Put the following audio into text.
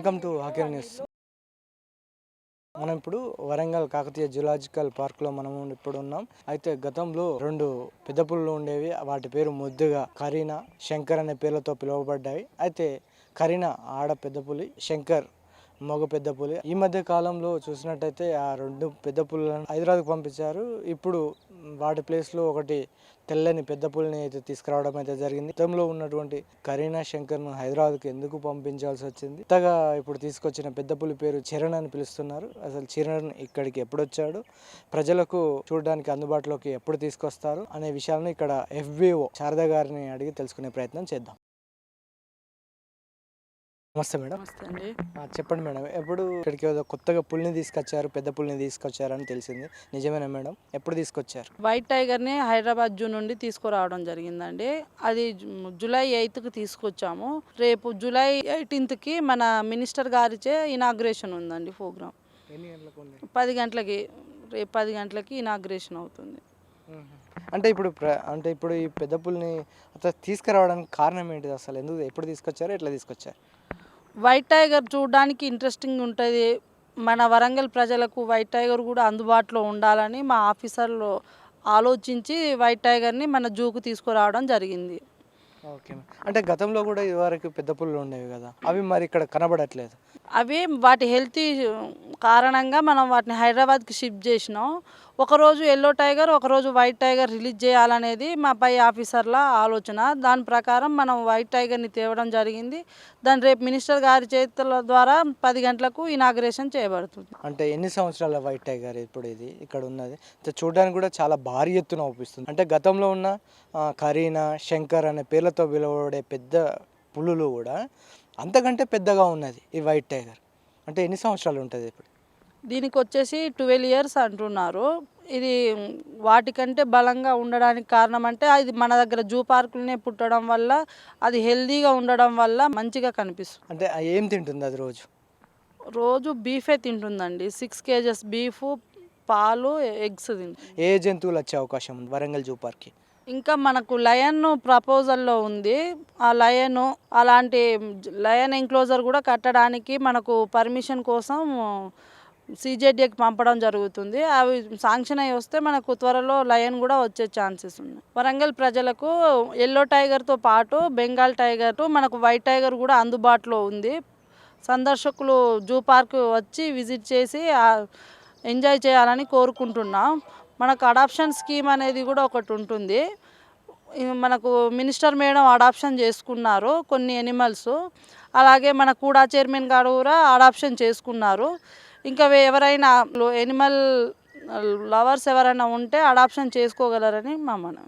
Welcome to hawker news మనం ఇప్పుడు Warangal Kakatiya zoological పార్క్లో మనం ఇప్పుడు ఉన్నాం. అయితే గతంలో రెండు పెద్ద పులులు ఉండేవి. వాటి పేరు ముద్దుగా కరీనా శంకర్ అనే పేర్లతో పిలువబడ్డాయి. అయితే కరీనా ఆడ పెద్ద పులి శంకర్ మగ పెద్ద పులి. ఈ మధ్య కాలంలో చూసినట్టయితే ఆ రెండు పెద్ద పులులను హైదరాబాద్కు పంపించారు. ఇప్పుడు వాటి ప్లేస్లో ఒకటి తెల్లని పెద్ద పులిని అయితే తీసుకురావడం అయితే జరిగింది. గతంలో ఉన్నటువంటి కరీనా శంకర్ను హైదరాబాద్కు ఎందుకు పంపించాల్సి వచ్చింది? కొత్తగా ఇప్పుడు తీసుకొచ్చిన పెద్ద పులి పేరు చరణ్ అని పిలుస్తున్నారు. అసలు చరణ్ ఇక్కడికి ఎప్పుడు వచ్చాడు ప్రజలకు చూడడానికి అందుబాటులోకి ఎప్పుడు తీసుకొస్తారు? అనే విషయాలను ఇక్కడ ఎఫ్బిఓ శారద గారిని అడిగి తెలుసుకునే ప్రయత్నం చేద్దాం. నమస్తే మేడం. నమస్తే అండి. చెప్పండి మేడం ఎప్పుడు ఇక్కడికి కొత్తగా పులిని తీసుకొచ్చారు పెద్ద పులిని తీసుకొచ్చారు అని తెలిసింది. నిజమేనా మేడం? ఎప్పుడు తీసుకొచ్చారు? వైట్ టైగర్ని హైదరాబాద్ జూ నుండి తీసుకురావడం జరిగిందండి. అది జూలై ఎయిత్కి తీసుకొచ్చాము. రేపు జూలై ఎయిటీన్త్కి మన మినిస్టర్ గారిచే ఇనాగ్రేషన్ ఉందండి ప్రోగ్రామ్ పది గంటలకి రేపు పది గంటలకి ఇనాగ్రేషన్ అవుతుంది. అంటే ఇప్పుడు అంటే ఇప్పుడు ఈ పెద్ద పులిని తీసుకురావడానికి కారణం ఏంటిది అసలు? ఎందుకు ఎప్పుడు తీసుకొచ్చారు ఎట్లా తీసుకొచ్చారు? వైట్ టైగర్ చూడడానికి ఇంట్రెస్టింగ్ ఉంటుంది. మన వరంగల్ ప్రజలకు వైట్ టైగర్ కూడా అందుబాటులో ఉండాలని మా ఆఫీసర్లు ఆలోచించి వైట్ టైగర్ని మన జూకు తీసుకురావడం జరిగింది. ఓకే అంటే గతంలో కూడా ఇదివరకు పెద్ద పుల్లు ఉండేవి కదా. అవి మరి ఇక్కడ కనబడట్లేదు. అవి వాటి హెల్త్ కారణంగా మనం వాటిని హైదరాబాద్కి షిఫ్ట్ చేసినాం. ఒకరోజు ఎల్లో టైగర్ ఒకరోజు వైట్ టైగర్ రిలీజ్ చేయాలనేది మా పై ఆఫీసర్ల ఆలోచన. దాని ప్రకారం మనం వైట్ టైగర్ని తేవడం జరిగింది. దాని రేపు మినిస్టర్ గారి చేతుల ద్వారా పది గంటలకు ఇనాగ్రేషన్ చేయబడుతుంది. అంటే ఎన్ని సంవత్సరాల వైట్ టైగర్ ఇప్పుడు ఇది ఇక్కడ ఉన్నది? చూడడానికి కూడా చాలా భారీ ఎత్తున అవుపిస్తుంది అంటే గతంలో ఉన్న కరీనా శంకర్ అనే పేర్లతో పిలువబడే పెద్ద పులులు కూడా అంతకంటే పెద్దగా ఉన్నది ఈ వైట్ టైగర్. అంటే ఎన్ని సంవత్సరాలు ఉంటుంది ఇప్పుడు? దీనికి వచ్చేసి ట్వెల్వ్ ఇయర్స్ అంటున్నారు. ఇది వాటికంటే బలంగా ఉండడానికి కారణం అంటే అది మన దగ్గర జూ పార్కులనే పుట్టడం వల్ల అది హెల్దీగా ఉండడం వల్ల మంచిగా కనిపిస్తుంది. అంటే ఏం తింటుంది అది రోజు? రోజు బీఫే తింటుందండి. సిక్స్ కేజెస్ బీఫ్ పాలు ఎగ్స్ తింటుంది. ఏ జంతువులు వచ్చే అవకాశం ఉంది వరంగల్ జూ పార్క్కి? ఇంకా మనకు లయన్ ప్రపోజల్లో ఉంది. ఆ లయన్ అలాంటి లయన్ ఎంక్లోజర్ కూడా కట్టడానికి మనకు పర్మిషన్ కోసం సీజేడీకి పంపడం జరుగుతుంది. అవి శాంక్షన్ అయి వస్తే మనకు త్వరలో లయన్ కూడా వచ్చే ఛాన్సెస్ ఉన్నాయి. వరంగల్ ప్రజలకు ఎల్లో టైగర్తో పాటు బెంగాల్ టైగర్ మనకు వైట్ టైగర్ కూడా అందుబాటులో ఉంది. సందర్శకులు జూ పార్క్ వచ్చి విజిట్ చేసి ఆ, ఎంజాయ్ చేయాలని కోరుకుంటున్నాం. మనకు అడాప్షన్ స్కీమ్ అనేది కూడా ఒకటి ఉంటుంది. మనకు మినిస్టర్ మేడం అడాప్షన్ చేసుకున్నారు కొన్ని ఎనిమల్స్ అలాగే మన కూడా చైర్మన్ గారు కూడా అడాప్షన్ చేసుకున్నారు. ఇంకా ఎవరైనా ఎనిమల్ లవర్స్ ఎవరైనా ఉంటే అడాప్షన్ చేసుకోగలరని మా మనం